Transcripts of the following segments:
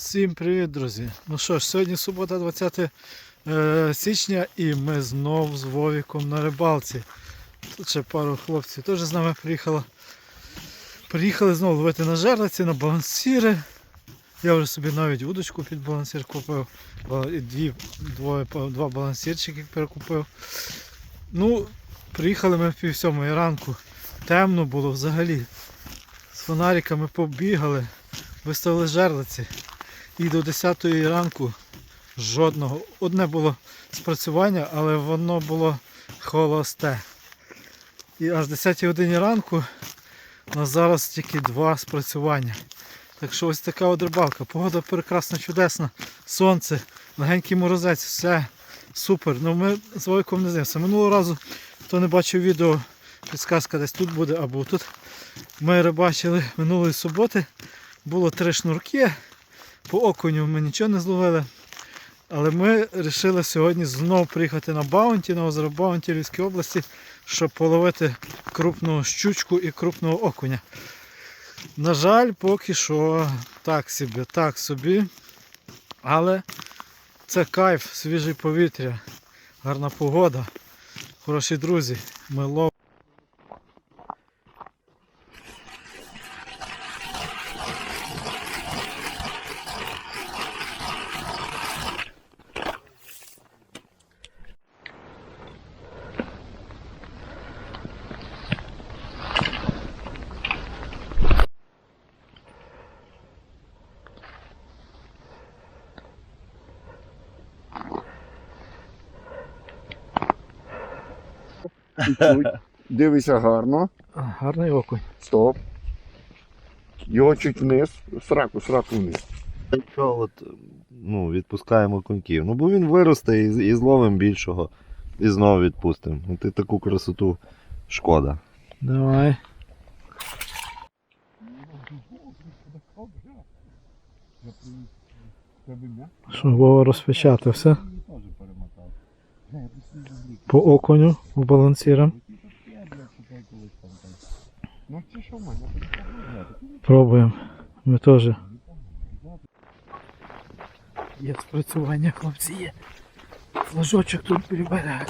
Всім привіт, друзі! Ну що ж, сьогодні субота, 20 е, січня, і ми знов з Вовіком на рибалці. Тут ще пару хлопців теж з нами приїхало. Приїхали знову ловити на жерлиці, на балансіри. Я вже собі навіть удочку під балансір купив. Дві, двоє, два балансірчики перекупив. Ну, приїхали ми в пів сьомої ранку. Темно було взагалі. З фонариками побігали, виставили жерлиці. І до 10 ранку жодного. Одне було спрацювання, але воно було холосте. І аж 10 годині ранку у зараз тільки два спрацювання. Так що ось така от рибалка. Погода прекрасна, чудесна, сонце, легенький морозець, все супер. Ну ми з Войком не знімся. Минулого разу, хто не бачив відео, підсказка десь тут буде або тут. Ми рибачили минулої суботи. Було три шнурки. По окуню ми нічого не зловили. Але ми вирішили сьогодні знову приїхати на Баунті, на озеро Баунті Львівській області, щоб половити крупну щучку і крупного окуня. На жаль, поки що так собі, так собі. Але це кайф, свіже повітря, гарна погода. Хороші друзі, ми ловимо. Чуть-чуть. Дивися гарно. Гарний окунь. Стоп. Його чуть вниз. Сраку, сраку вниз. Що от, ну, відпускаємо коньків. Ну, бо він виросте і, і зловимо більшого. І знову відпустимо. Ну, ти таку красоту шкода. Давай. Що Вова розпечатався по окуню в мене? Пробуємо. Ми теж. Є спрацювання, хлопці, є. Флажочок тут берега.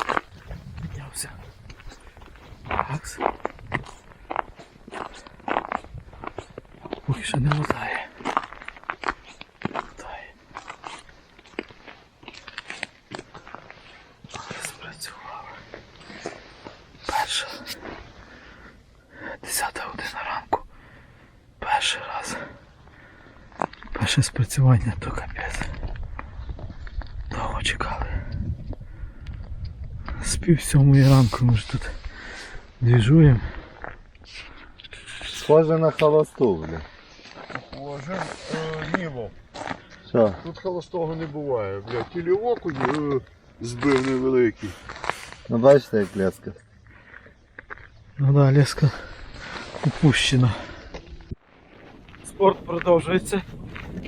Піднявся. Такс. Поки що не. Лутає. Але спрацювало. Перша. Десята година ранку. Перший раз. Перше спрацювання то капець. Довго чекали. З пів сьомої ранку ми ж тут двіжуємо. Схоже на холосту, бля. Боже, ні, Вов. Що? Тут холостого не буває, блядь. Тілі окуні е, збив невеликий. Ну бачите, як ляска. Ну да, леска упущена. Спорт продовжується.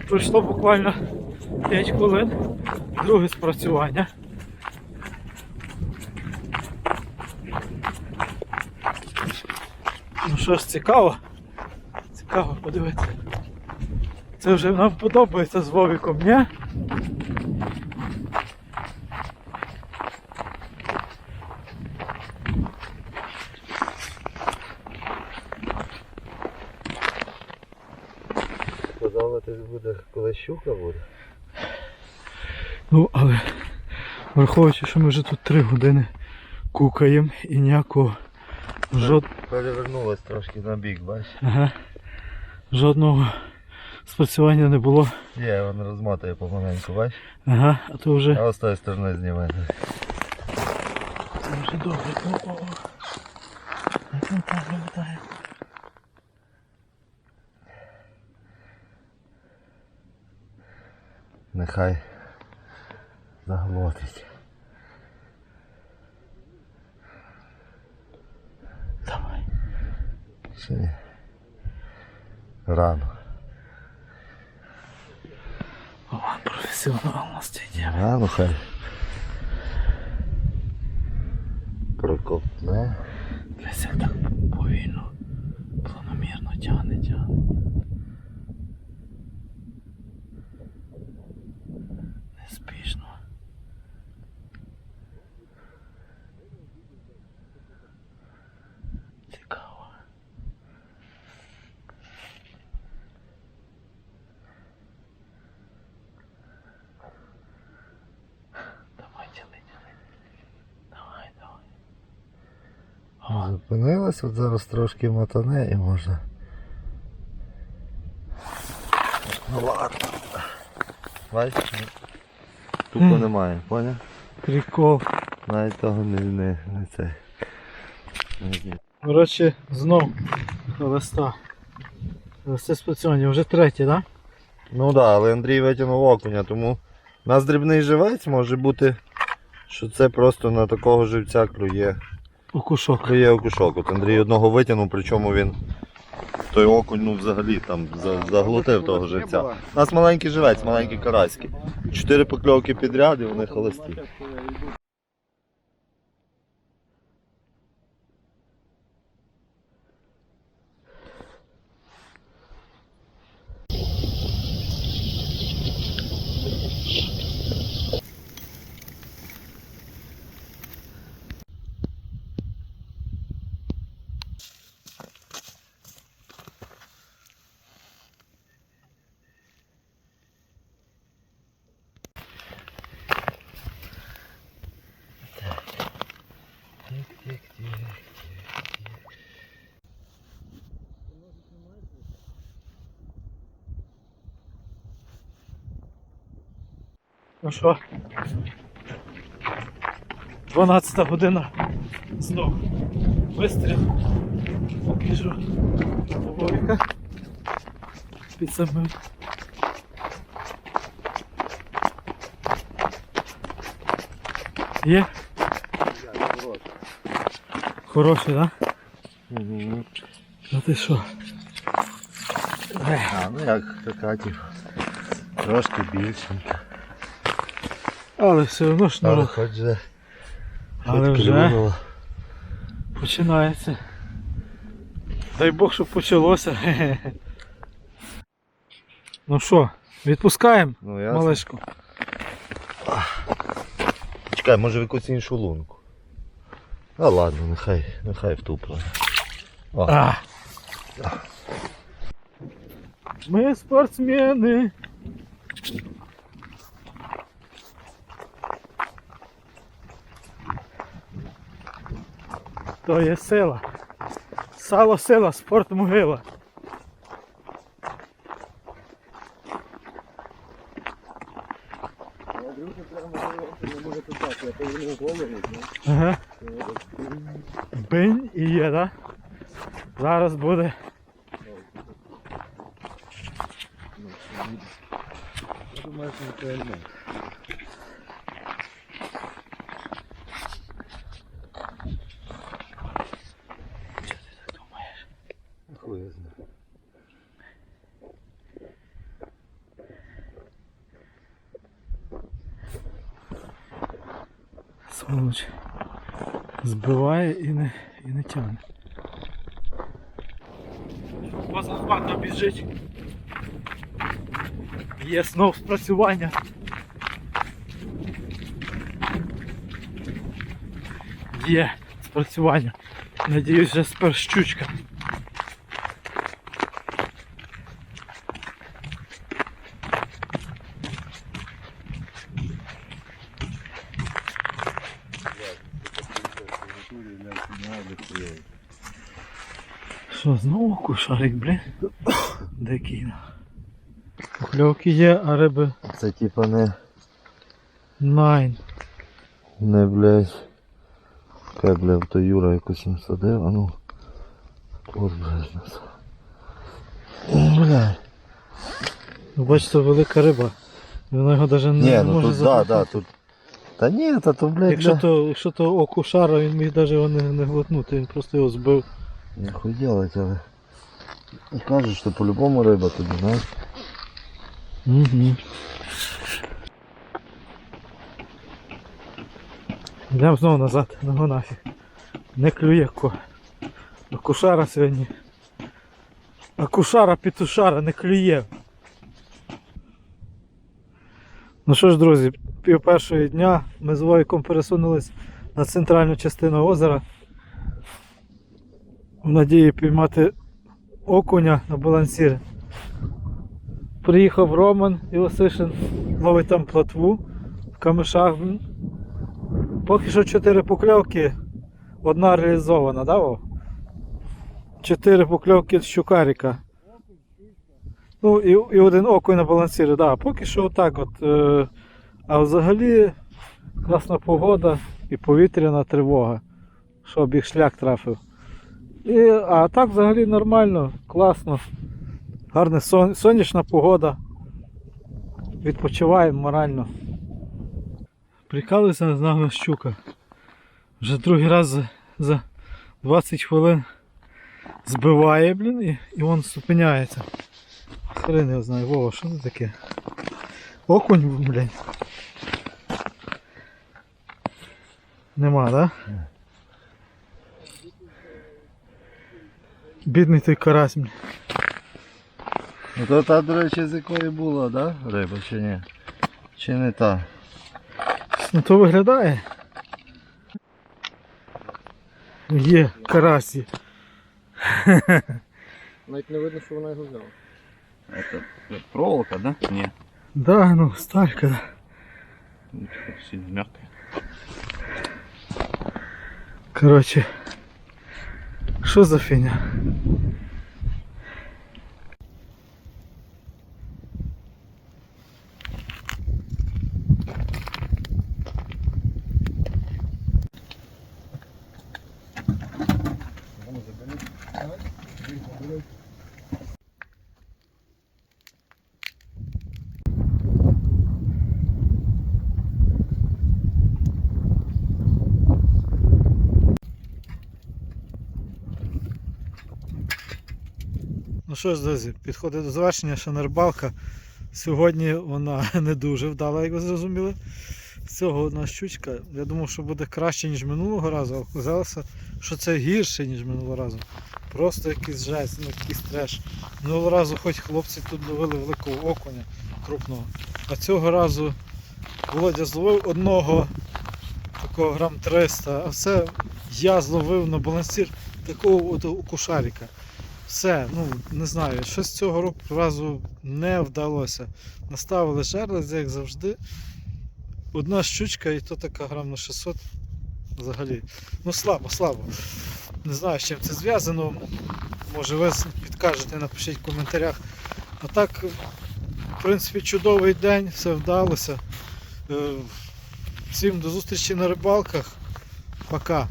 Пройшло буквально 5 хвилин. Друге спрацювання. Ну що ж, цікаво. Цікаво подивитися. Це вже нам подобається з Вовіком, ні? Щука буде. Ну, але враховуючи, що ми вже тут 3 години кукаємо і ніякого жод... Перевернулась трошки на бік, бачиш? ага, жодного спрацювання не було. Є, він розмотує помаленьку, бачиш? Ага, а то вже, А з тої сторони знімає. це вже добре. О, о, о. Вилітає, вилітає. Нехай заглотить. Давай. Ще ні. Рано. О, професіоналності йде. Рано хай. Проковтне. Десь так повільно, планомірно тягне, тягне. Зупинилась, от зараз трошки мотане і можна. Ну ладно. Бачиш? Тупо немає, поняв? Прикол. Навіть того не, не, не це. Коротше, знов листа. Це спрацювання, вже третє, так? Ну так, да, але Андрій витягнув окуня, тому у нас дрібний живець може бути, що це просто на такого живця клює. Окушок. Клює окушок. От Андрій одного витягнув, причому він той окунь ну, взагалі там за- заглотив того живця. У нас маленький живець, маленький караський. Чотири покльовки підряд і вони холості. Ну що? 12 година. Знов. Вистріл. Покажу. Вовіка. Під самим. Є? Хороший, так? Да? Мгм. Ну ти що? А, ну як типу. Трошки більшенька. Але все одно Але шнурок. хоч же. Але хоч вже починається. Дай Бог, щоб почалося. Ну що, відпускаємо Ну, я... малишку. Чекай, може в якусь іншу лунку. А ладно, нехай, нехай А. Ми спортсмени. То є сила. Сало сила, спорт могила. Ага. Бинь і є, так? Зараз буде. хуй я знаю. Сволоч. Збиває і не, і не тягне. Позахватно біжить. Є знов спрацювання. Є спрацювання. Надіюсь, вже спер щучка. Що, знову кушарик, блін? Дикий. Покльовки є, а риби Це типа не, найн. не блядь. Хай, блядь, то Юра якось їм садив, а ну. От, блядь, нас. Блядь. Ну, Бачите, велика риба. Вона його навіть не, Ні, не ну може тут, да, да, тут. Та ні, та то, блядь, Якщо то, якщо то окушара, він міг навіть його не, не глотнути, він просто його збив. Нахуй делать, але. І кажуть, що по-любому риба тобі, знаєш. Угу. Йдемо знову назад, ну нафіг. Не клює ко. Акушара сьогодні. Акушара, петушара не клює. Ну що ж, друзі, пів першого дня ми з Войком пересунулись на центральну частину озера. В надії піймати окуня на балансір. Приїхав Роман Ілосишин, ловить там плотву в камишах. Поки що чотири покльовки, одна реалізована, да, Вов? чотири покльовки щукарика. Ну і, і один окунь на балансірі, да, поки що отак от. Е, а взагалі класна погода і повітряна тривога, щоб їх шлях трафив. І, а так взагалі нормально, класно. Гарна сон, сонячна погода. Відпочиваємо морально. Прикалується з нами щука. Вже другий раз за, за 20 хвилин збиває, блін, і, і він зупиняється. Хрен його знає, Вова, що це таке? Окунь, блін. Нема, да? Бідний той карась, блін. Ну то та, до речі, з якої була, да? Риба чи ні? Чи не та? Ну то виглядає. Є карасі. Навіть не видно, що вона його взяла. Это проволока, да? Не, Да, ну, сталька. да. ну, типа, сильно мягкая. Коротше. Що за фігня? Ну що ж, друзі, підходить до завершення, що на рибалка. Сьогодні вона не дуже вдала, як ви зрозуміли. З цього одна щучка. Я думав, що буде краще, ніж минулого разу, а оказалося, що це гірше, ніж минулого разу. Просто якийсь жесть, ну якийсь треш. Минулого разу хоч хлопці тут ловили великого окуня крупного. А цього разу Володя зловив одного такого грам 300, а все я зловив на балансір такого от окушарика. Все, ну не знаю, щось цього року разу не вдалося. Наставили жерлиць, як завжди. Одна щучка і то така грам на 600 взагалі. Ну слабо, слабо. Не знаю, з чим це зв'язано. Може ви підкажете, напишіть в коментарях. А так, в принципі, чудовий день, все вдалося. Е, Всім до зустрічі на рибалках. Пока.